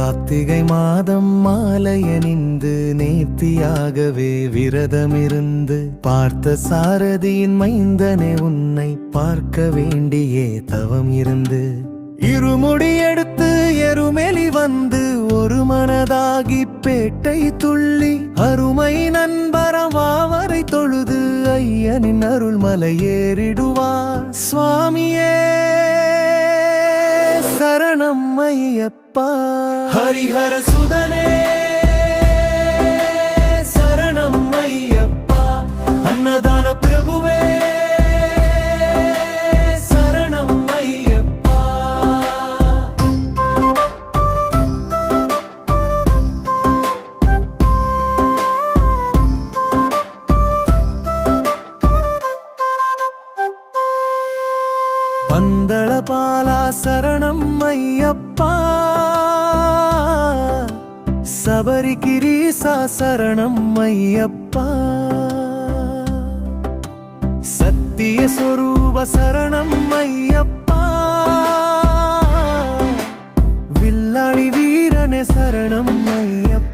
கார்த்திகை மாதம் மாலையணிந்து நேர்த்தியாகவே விரதமிருந்து பார்த்த சாரதியின் மைந்தனே உன்னை பார்க்க வேண்டியே தவம் இருந்து. இருமுடி எடுத்து எருமெலி வந்து ஒரு மனதாகி பேட்டை துள்ளி அருமை நண்பரவாவரை தொழுது ஐயனின் அருள்மலை ஏறிடுவார். சுவாமியே சரணம் ஹரிஹர சுதனே சரணம் ஐயப்பா. அன்னதான பிரபுவே வந்த தண்டபாலா சரணம் ஐயப்பா. சபரி கிரீசா சரணம் ஐயப்பா. சத்திய சொரூப சரணம் ஐயப்பா. வில்லாளி வீரன சரணம் ஐயப்பா.